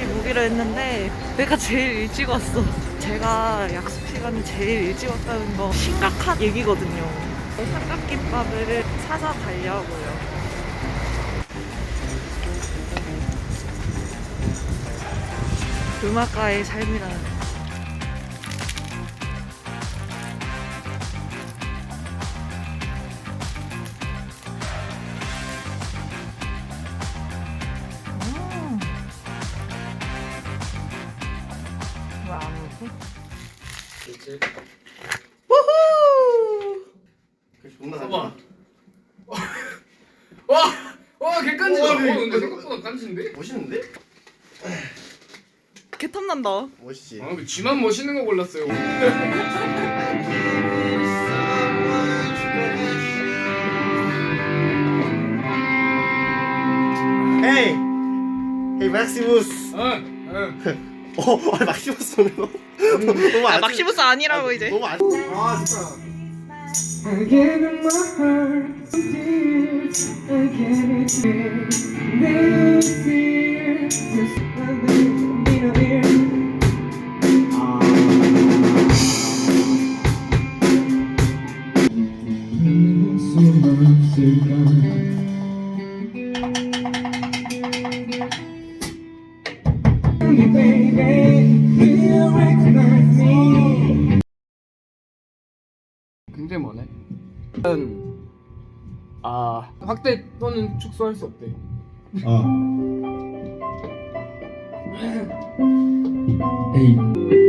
오기로 했는데 내가 제일 일찍 왔어. 제가 약속 시간에 제일 일찍 왔다는 거 심각한 얘기거든요. 삼각김밥을 사서 가려고요. 음악가의 삶이라는 오지? 우후! 존나 봐봐. 와! 와, 개깐지다. 와, 어, 네. 근데 생각보다 깐진데? 멋있는데? 개 탐난다. 멋있지. 아, 근데 쥐만 멋있는 거 골랐어요. 헤이! 헤이 막시무스! 어, 어. 어, 아, 막시무스 거? 너무 아, 안 막시무스 아니라고 이제. 너무 안 아, 진짜. I gave you my heart, tears. I gave it to. This year, just a little bit of it. Baby, 확대 또는 축소할 수 없대. 어. 오빠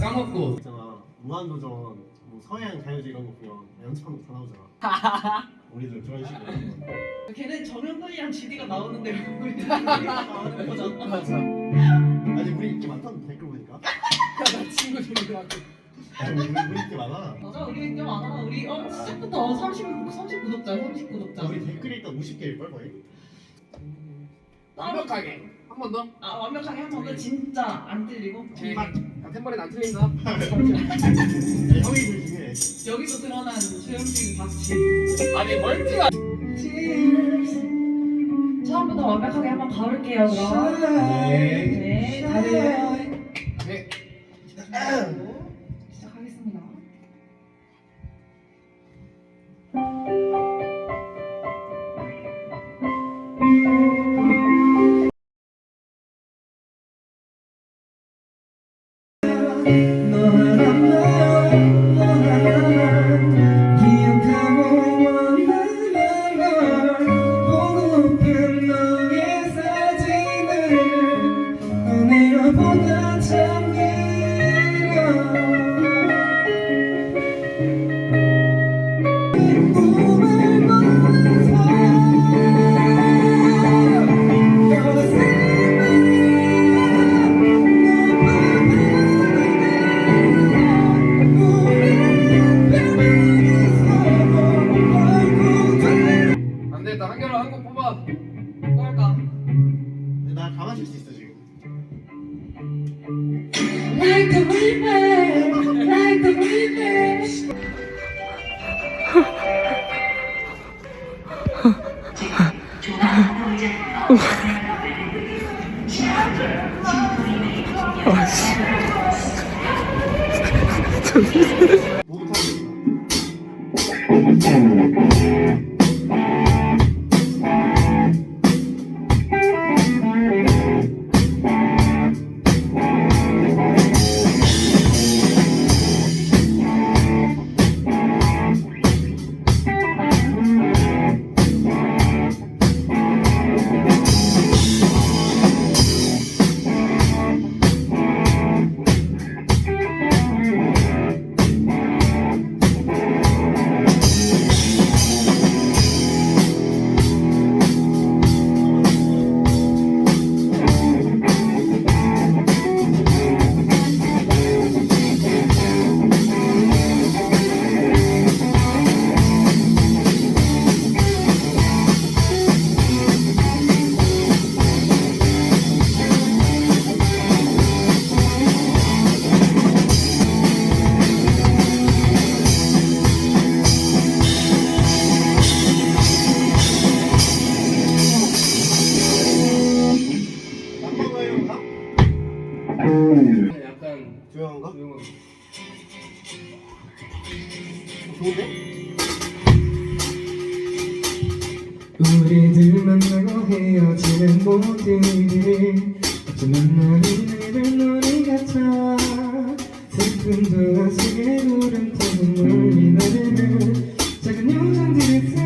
다가 까먹고. 있잖아. 무한도전, 뭐 서해안 가요제 이런 거 보면 연습하는 거다 나오잖아. 우리도 그런 식으로. 걔는 정현근이랑 GD가 나오는데 우리 나오는 거잖아. 맞아. 아니, 우리 인기 많다는 댓글 보니까. 나 친구들이랑 아니, 우리, 우리 인기 많아. 맞아 우리 인기 많아. 우리 어 시작부터 30 30 구독자 30 구독자. 우리 댓글이 일단 50개일걸, 거의? 완벽하게 한 번 더. 아 완벽하게 한 번 더 진짜 안 틀리고 네. 템버린 안 틀린다. 아니, 형이 그 중에. 여기서 드러난 최영진 박치. 아니 멀티가. 처음부터 완벽하게 한번 가볼게요 그럼. 네 기억하 뭐 좋은데? 우리들 만나고 헤어지는 모든 일들이 어찌 만나는 일은 우리 같아 슬픔도 아시게 울음도 눈물이 나를 작은 영상들을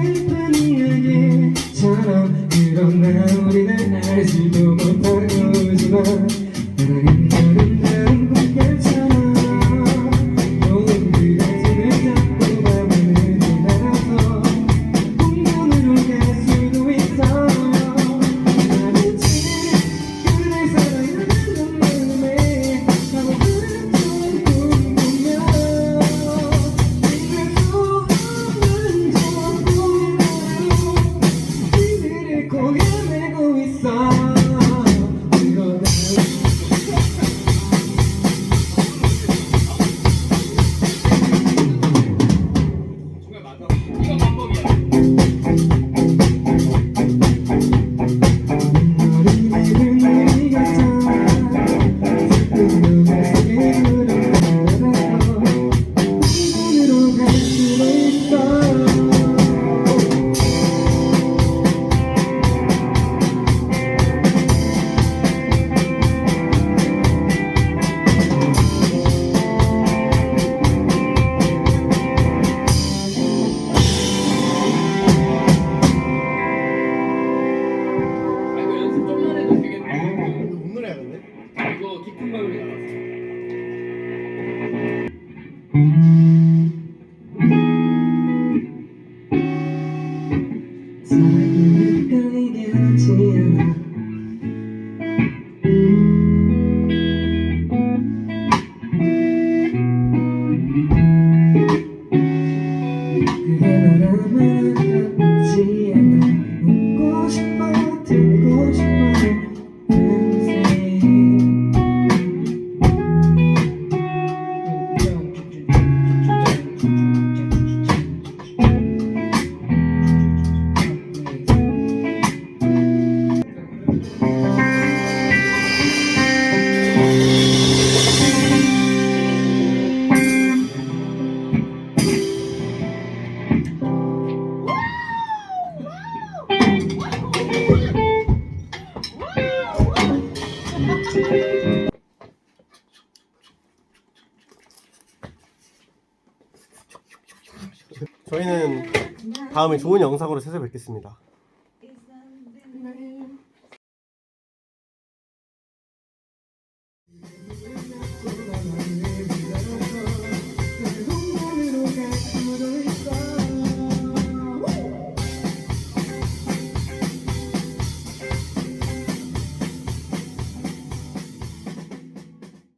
내 바람을 같이 저희는 다음에 좋은 영상으로 찾아뵙겠습니다.